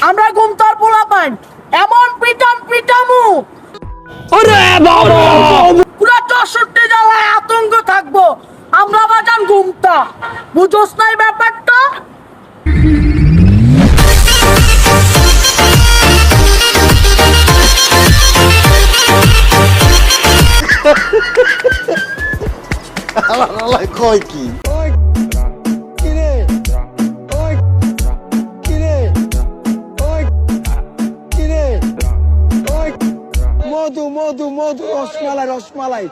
আমরা ঘুমতার পোলা পাইন। এমন পিটান পিটামু। ওরে বাবা! পুরা চৌষট্টি জেলায় আতঙ্ক থাকব। আমরা বাজান ঘুমতা বুঝোস নাই ব্যাপারটা? আল্লাহ কয় কি? মধু মধু মধু রসমালাই রসমালাই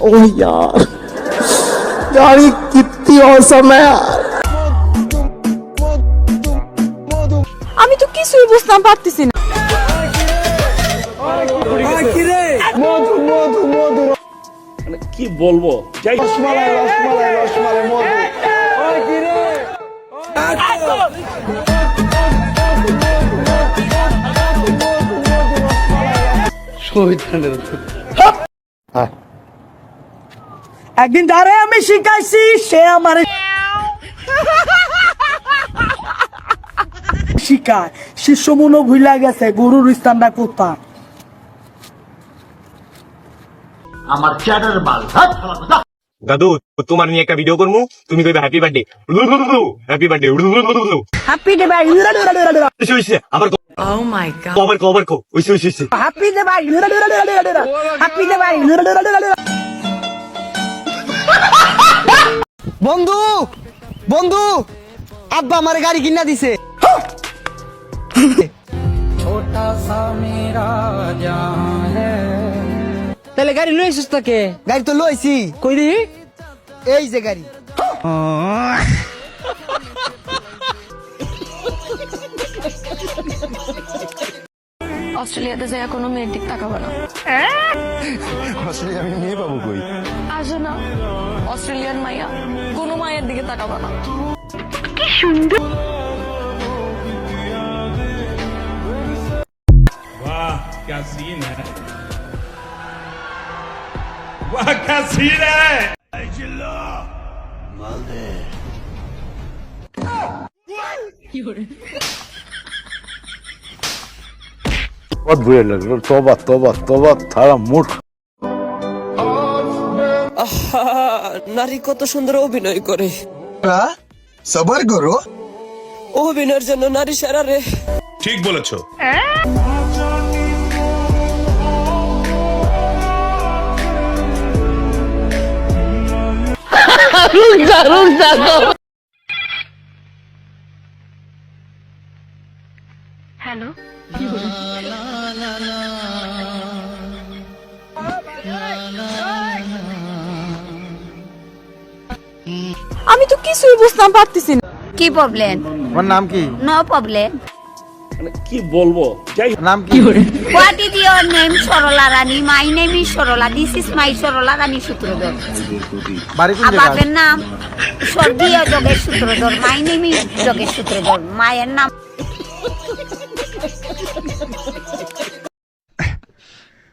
ओ यार यार ये कितनी औसम है यार মধু মধু আমি তো কিছুই বুঝতাম পারতেছি না মধু মধু মধু মানে কি বলবো যাই রসমালাই রসমালাই রসমালাই মধু ওই একদিন যারে আমি শিখাইছি সে আমার শিখায়। শিষ্য মনো ভুলা গেছে গুরুর স্থানটা কোথায়? দাদু তোমার নিয়ে একটা ভিডিও করব। তুমি কইবে happy birthday happy birthday happy দে ভাই আবার হ্যাপি দে ভাই হ্যাপি দে ভাই বন্ধু বন্ধু আব্বা আমার গাড়ি কিনা দিছে। তাহলে গাড়ি লই আসিস তাকে? গাড়ি তো লইছি। কই দি এই যে গাড়ি। অস্ট্রেলিয়াতে যায় কোনো মেয়ের দিক তাকাবে না আসলে আমি মেয়ে পাবো কই আসে না অস্ট্রেলিয়ান মাইয়া কোনো মায়ের দিকে তাকাবে না वाह क्या सीन है वाह क्या सीन है बहुत बुरे অদ্ভুত লাগল তবা তবা তবা তারা মূর্খ নারী কত সুন্দর অভিনয় করে। সবার করো। অভিনয়ের জন্য নারী সেরা রে। ঠিক বলেছ। হ্যালো আমি তো কিছুই বুঝতাম পারতেছি না। কি প্রবলেম তোমার নাম কি? নো প্রবলেম মানে কি বলব? যাই নাম কি? What is your name Sarala Rani my name is Sarala this is my Sarala Rani Sutradhar বাড়ি কোন বাপের নাম স্বর্গীয় Jogesh Sutradhar. My name is Jogesh Sutradhar. মায়ের নাম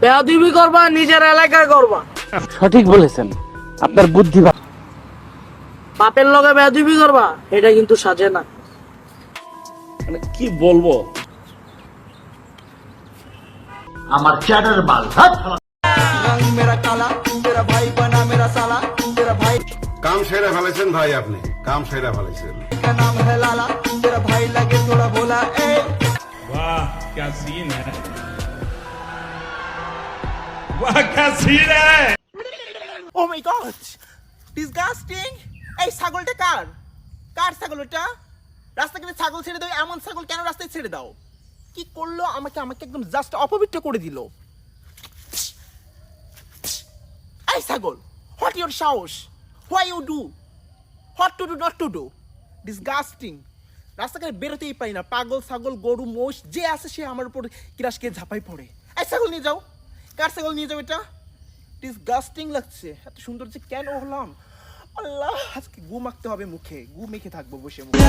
বেয়াদিবি করবা নিজের এলাকায় করবা। সঠিক বলেছেন। আপনার বুদ্ধি বাপের লগে বেয়াদিবি করবা এটা কিন্তু সাজে না। মানে কি বলব? रंग मेरा काला तेरा भाई बना मेरा साला तेरा भाई কাম সেরা ফেলেছেন ভাই আপনি কাম সেরা ফেলেছেন का नाम है लाला तेरा भाई लगे थोड़ा भोला ए वाह क्या सीन है वाह क्या सीन है ও মাই গড ডিসগাস্টিং এই ছাগলটা কার কার ছাগল ওটা রাস্তা কেটে ছাগল ছেড়ে দাও এমন ছাগল কেন রাস্তায় ছেড়ে দাও কি করল? আমাকে আমাকে একদম জাস্ট অপবিত্র করে দিল। ছাগল হোয়াট ইউর সাহস? Why you do what to do not to do disgusting রাস্তাঘাটে বেরোতেই পারি না। পাগল, ছাগল, গরু মোষ যে আছে সে আমার উপর কিরাসকে ঝাঁপাই পড়ে। এই ছাগল নিয়ে যাও। কার ছাগল নিয়ে যাও এটা? ডিসগাস্টিং লাগছে। এত সুন্দর যে কেন হলাম? আল্লাহ, আজকে গু মাখতে হবে মুখে। গু মেখে থাকব বসে মুখে।